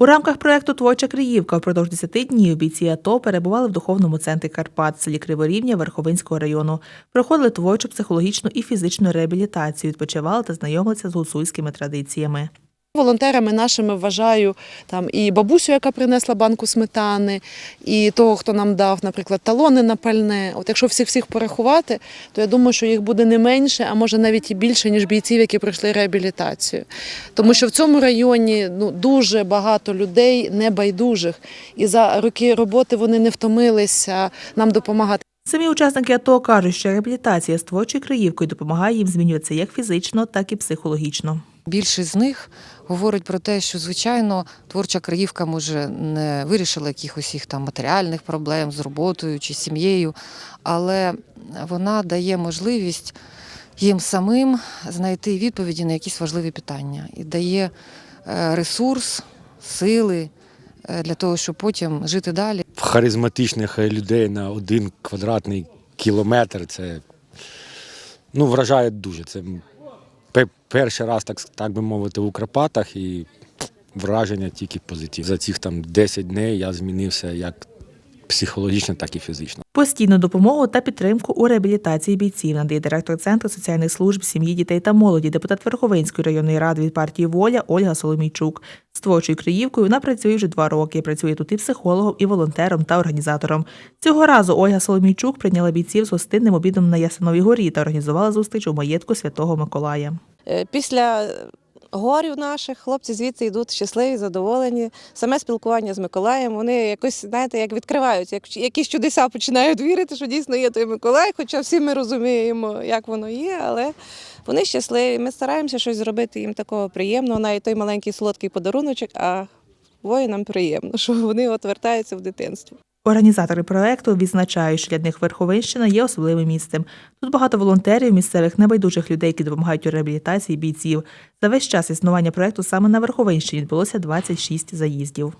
У рамках проекту Творча Криївка впродовж 10 днів бійці АТО перебували в духовному центрі Карпат, селі Криворівня Верховинського району. Проходили творчу, психологічну і фізичну реабілітацію, відпочивали та знайомилися з гуцульськими традиціями. Волонтерами нашими вважаю там і бабусю, яка принесла банку сметани, і того, хто нам дав, наприклад, талони на пальне. От якщо всіх всіх порахувати, то я думаю, що їх буде не менше, а може навіть і більше, ніж бійців, які пройшли реабілітацію. Тому що в цьому районі ну дуже багато людей небайдужих, і за роки роботи вони не втомилися нам допомагати. Самі учасники АТО кажуть, що реабілітація з творчою криївкою допомагає їм змінюватися як фізично, так і психологічно. Більшість з них говорить про те, що звичайно творча краївка може не вирішила якихось їх там матеріальних проблем з роботою чи сім'єю, але вона дає можливість їм самим знайти відповіді на якісь важливі питання і дає е, ресурс, сили е, для того, щоб потім жити далі. Харизматичних людей на один квадратний кілометр. Це ну, вражає дуже. Це перший раз, так, так би мовити, у Карпатах і враження тільки позитив. За цих там 10 днів я змінився як психологічно, так і фізично. Постійну допомогу та підтримку у реабілітації бійців надає директор Центру соціальних служб сім'ї, дітей та молоді, депутат Верховинської районної ради від партії Воля Ольга Соломійчук. З творчою криївкою вона працює вже два роки. Працює тут і психологом, і волонтером та організатором. Цього разу Ольга Соломійчук прийняла бійців з гостинним обідом на Ясиновій горі та організувала зустріч у маєтку Святого Миколая. Е, Після горів наших хлопці звідси йдуть щасливі, задоволені. Саме спілкування з Миколаєм, вони якось, знаєте, як відкриваються, як якісь чудеса починають вірити, що дійсно є той Миколай, хоча всі ми розуміємо, як воно є, але вони щасливі. Ми стараємося щось зробити їм такого приємного, навіть той маленький солодкий подаруночок, а воїнам приємно, що вони от вертаються в дитинство. Організатори проекту відзначають, що для них Верховинщина є особливим місцем. Тут багато волонтерів, місцевих небайдужих людей, які допомагають у реабілітації бійців. За весь час існування проекту саме на Верховинщині відбулося 26 заїздів.